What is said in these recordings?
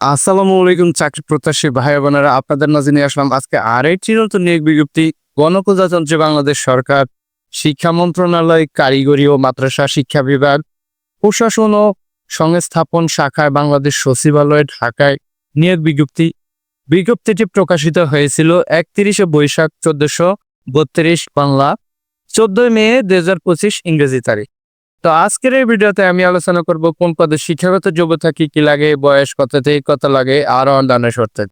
আসসালামু আলাইকুম, চাকরি প্রত্যাশী ভাই বোনেরা আপনাদের মাঝে নিয়ে আসলাম আজকে আরেকটি নতুন নিয়োগ বিজ্ঞপ্তি। গণপ্রজাতন্ত্রী বাংলাদেশ সরকার, শিক্ষা মন্ত্রণালয়, কারিগরি ও মাদ্রাসা শিক্ষা বিভাগ, প্রশাসন ও সংস্থাপন শাখায় বাংলাদেশ সচিবালয় ঢাকায় নিয়োগ বিজ্ঞপ্তি। বিজ্ঞপ্তিটি প্রকাশিত হয়েছিল একত্রিশে বৈশাখ চোদ্দশো বত্রিশ বাংলা চোদ্দই মে দুই হাজার পঁচিশ ইংরেজি তারিখ। তো আজকের এই ভিডিওতে আমি আলোচনা করব কোন পদে শিক্ষাগত যোগ্যতা কি কি লাগে, বয়স কত থেকে কত লাগে, আর অন্যান্য শর্তে।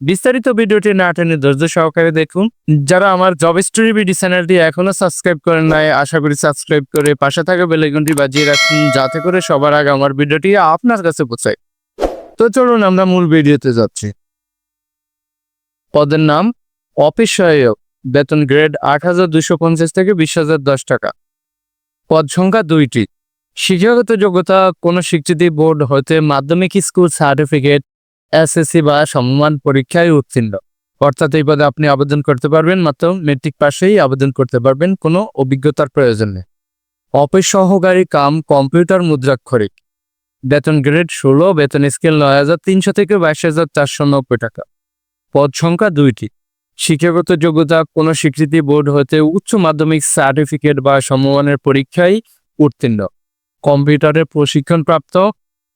বিস্তারিত ভিডিওটি না টেনে ধৈর্য সহকারে দেখুন। যারা আমার জব স্টোরি বিডি চ্যানেলটি এখনও সাবস্ক্রাইব করেন নাই, আশা করি সাবস্ক্রাইব করে পাশে থাকা বেলাইকনটি বাজিয়ে রাখুন, যাতে করে সবার আগে আমার ভিডিওটি আপনার কাছে পৌঁছায়। তো চলুন আমরা মূল ভিডিওতে যাচ্ছি। পদের নাম অফিস সহায়ক বেতন গ্রেড আট হাজার দুশো পঞ্চাশ থেকে বিশ হাজার দশ টাকা। পদ সংখ্যা দুইটি। শিক্ষাগত যোগ্যতা, কোনো স্বীকৃতি বোর্ড হতে মাধ্যমিক স্কুল সার্টিফিকেট, এসএসসি বা সমমান পরীক্ষায় উত্তীর্ণ। অর্থাৎ এই পদে আপনি আবেদন করতে পারবেন, মাত্র মেট্রিক পাশেই আবেদন করতে পারবেন, কোনো অভিজ্ঞতার প্রয়োজন নেই। অফিস সহকারী কাম কম্পিউটার মুদ্রাক্ষরিক। বেতন গ্রেড ষোলো, বেতন স্কেল নয় হাজার তিনশো থেকে বাইশ হাজার চারশো নব্বই টাকা। পদ সংখ্যা দুইটি। শিক্ষাগত যোগ্যতা কোনো স্বীকৃতি বোর্ড হতে উচ্চ মাধ্যমিক সার্টিফিকেট বা সমমানের পরীক্ষায় উত্তীর্ণ। কম্পিউটারের প্রশিক্ষণপ্রাপ্ত।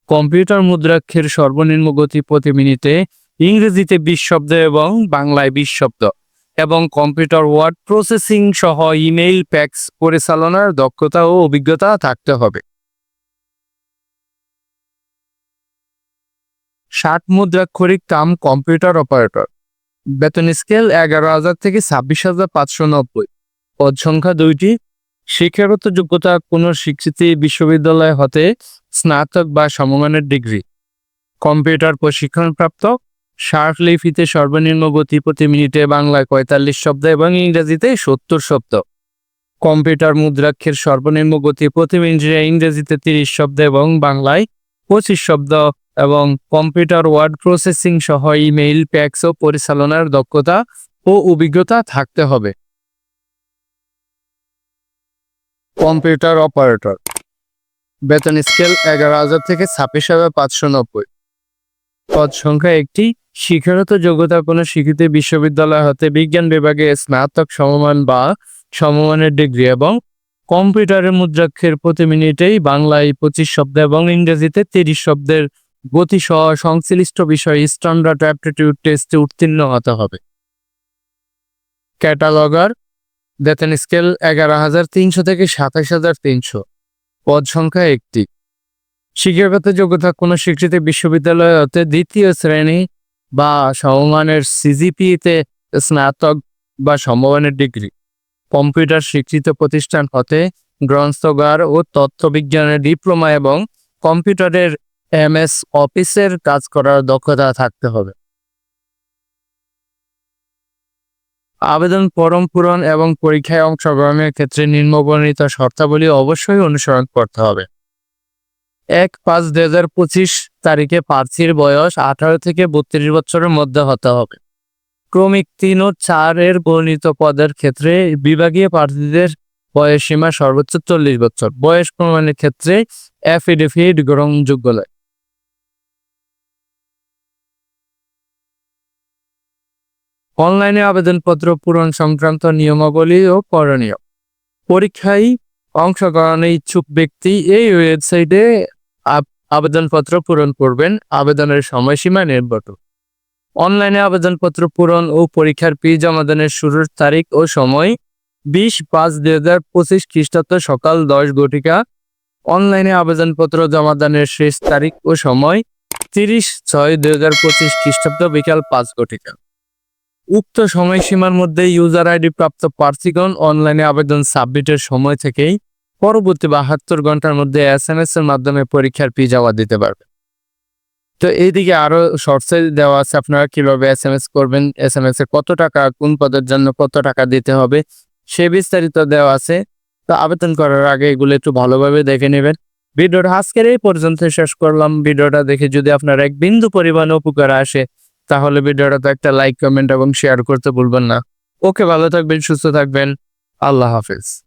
কম্পিউটার মুদ্রাক্ষের সর্বনিম্ন গতি প্রতি মিনিটে ইংরেজিতে বিশ শব্দ এবং বাংলায় বিশ শব্দ এবং কম্পিউটার ওয়ার্ড প্রসেসিং সহ ইমেইল প্যাক্স পরিচালনার দক্ষতা ও অভিজ্ঞতা থাকতে হবে। ষাট মুদ্রাক্ষরিক কাম কম্পিউটার অপারেটর। বেতন স্কেল এগারো হাজার থেকে ছাব্বিশ হাজার পাঁচশো নব্বই। পদ সংখ্যা দুইটি। শিক্ষাগত যোগ্যতা কোনো স্বীকৃতি বিশ্ববিদ্যালয় হতে স্নাতক বা সমমানের ডিগ্রি। কম্পিউটার প্রশিক্ষণপ্রাপ্ত। ষাট লিপিতে সর্বনিম্ন গতি প্রতি মিনিটে বাংলায় পঁয়তাল্লিশ শব্দ এবং ইংরেজিতে সত্তর শব্দ। কম্পিউটার মুদ্রাক্ষের সর্বনিম্ন গতি প্রতি মিনিটে ইংরেজিতে তিরিশ শব্দ এবং বাংলায় পঁচিশ শব্দ। এবং কম্পিউটার ওয়ার্ড প্রসেসিং সহ ইমেইল, প্যাক্স ও পরিচালনার দক্ষতা ও অভিজ্ঞতা থাকতে হবে। Computer operator. বেতন স্কেল এগারো হাজার থেকে ছাব্বিশ হাজার পাঁচশো নব্বই। পদ সংখ্যা একটি। শিক্ষাগত যোগ্যতা কোনো স্বীকৃতি বিশ্ববিদ্যালয় হতে বিজ্ঞান বিভাগে স্নাতক সমমান বা সমমানের ডিগ্রি এবং কম্পিউটারের মুদ্রাক্ষের প্রতি মিনিটেই বাংলায় পঁচিশ শব্দ এবং ইংরেজিতে তিরিশ শব্দের গতি সহ সংশ্লিষ্ট বিষয়ে স্ট্যান্ডার্ড অ্যাপটিটিউড টেস্টে উত্তীর্ণ হতে হবে। ক্যাটালগার বেতন স্কেল এগারো হাজার তিনশো থেকে সাতাশ হাজার তিনশো। পদ সংখ্যা একটি। শিক্ষাগত যোগ্যতা কোনো স্বীকৃতি বিশ্ববিদ্যালয় হতে দ্বিতীয় শ্রেণি বা সমমানের সিজিপিতে স্নাতক বা সমমানের ডিগ্রি। কম্পিউটার স্বীকৃত প্রতিষ্ঠান হতে গ্রন্থগার ও তথ্যবিজ্ঞানের ডিপ্লোমা এবং কম্পিউটারের এমএস অফিসের কাজ করার দক্ষতা থাকতে হবে। আবেদন ফরম পূরণ এবং পরীক্ষায় অংশগ্রহণের ক্ষেত্রে নিম্নবর্ণিত শর্তাবলী অবশ্যই অনুসরণ করতে হবে। এক পাঁচ দুই হাজার পঁচিশ তারিখে প্রার্থীর বয়স আঠারো থেকে বত্রিশ বছরের মধ্যে হতে হবে। ক্রমিক তিন ও চারের বর্ণিত পদের ক্ষেত্রে বিভাগীয় প্রার্থীদের বয়স সীমা সর্বোচ্চ চল্লিশ বছর। বয়স প্রমাণের ক্ষেত্রে অ্যাফিডেভিট গ্রহণযোগ্য নয়। অনলাইনে আবেদনপত্র পূরণ সংক্রান্ত নিয়মাবলী ও করণীয়। পরীক্ষায় অংশগ্রহণে ইচ্ছুক ব্যক্তি এই ওয়েবসাইটে আবেদনপত্র পূরণ করবেন। আবেদনের সময়সীমা নির্ভর অনলাইনে আবেদনপত্র পূরণ ও পরীক্ষার ফি জমাদানের শুরুর তারিখ ও সময় বিশ পাঁচ দুই হাজার পঁচিশ খ্রিস্টাব্দ সকাল দশ ঘটিকা। অনলাইনে আবেদনপত্র জমাদানের শেষ তারিখ ও সময় তিরিশ ছয় দুই হাজার পঁচিশ খ্রিস্টাব্দ বিকাল পাঁচ ঘটিকা। উক্ত সময়সীমার মধ্যে ইউজার আইডি প্রাপ্ত প্রার্থীগণ অনলাইনে আবেদন সাবমিটের সময় থেকেই পরবর্তী বাহাত্তর ঘণ্টার মধ্যে এস এম এস এর মাধ্যমে পরীক্ষার ফি জমা দিতে পারবে তো এইদিকে আরও শর্টসে দেওয়া আছে আপনারা কীভাবে এস এম এস করবেন এস এম এস এ কত টাকা, কোন পদের জন্য কত টাকা দিতে হবে, সে বিস্তারিত দেওয়া আছে। তো আবেদন করার আগে এগুলো একটু ভালোভাবে দেখে নেবেন। ভিডিওটা আজকের এই পর্যন্ত শেষ করলাম। ভিডিওটা দেখে যদি আপনার এক বিন্দু পরিমাণ উপকার আসে তাহলে ভিডিওটাতে একটা লাইক কমেন্ট এবং শেয়ার করতে ভুলবেন না। ওকে, ভালো থাকবেন, সুস্থ থাকবেন। আল্লাহ হাফেজ।